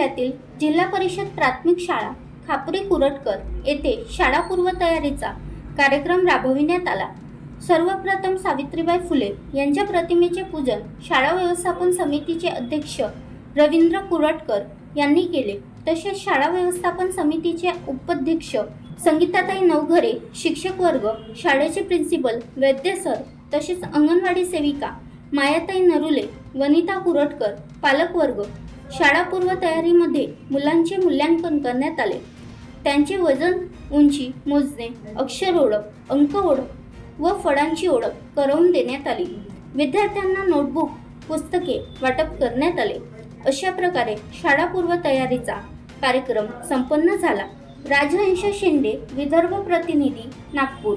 जिल्ह्यातील जिल्हा परिषद प्राथमिक शाळा खापरी कुरटकर येथे शाळा पूर्वतयारीचा कार्यक्रम राबविण्यात आला. सर्वप्रथम सावित्रीबाई फुले यांच्या प्रतिमेचे पूजन शाळा व्यवस्थापन समितीचे अध्यक्ष रवींद्र कुरटकर यांनी केले. तसेच शाळा व्यवस्थापन समितीचे उपाध्यक्ष संगीताताई नवघरे शिक्षक वर्ग शाळेचे प्रिन्सिपल वैद्य सर तसेच अंगणवाडी सेविका मायाताई नरुले वनिता कुरटकर पालक शाळापूर्व तयारीमध्ये मुलांचे मूल्यांकन करण्यात आले. त्यांचे वजन उंची मोजणे अक्षर ओळख अंक ओळख व फळांची ओळख करवून देण्यात आली. विद्यार्थ्यांना नोटबुक पुस्तके वाटप करण्यात आले. अशा प्रकारे शाळापूर्व तयारीचा कार्यक्रम संपन्न झाला. राजहंश शिंदे विदर्भ प्रतिनिधी नागपूर.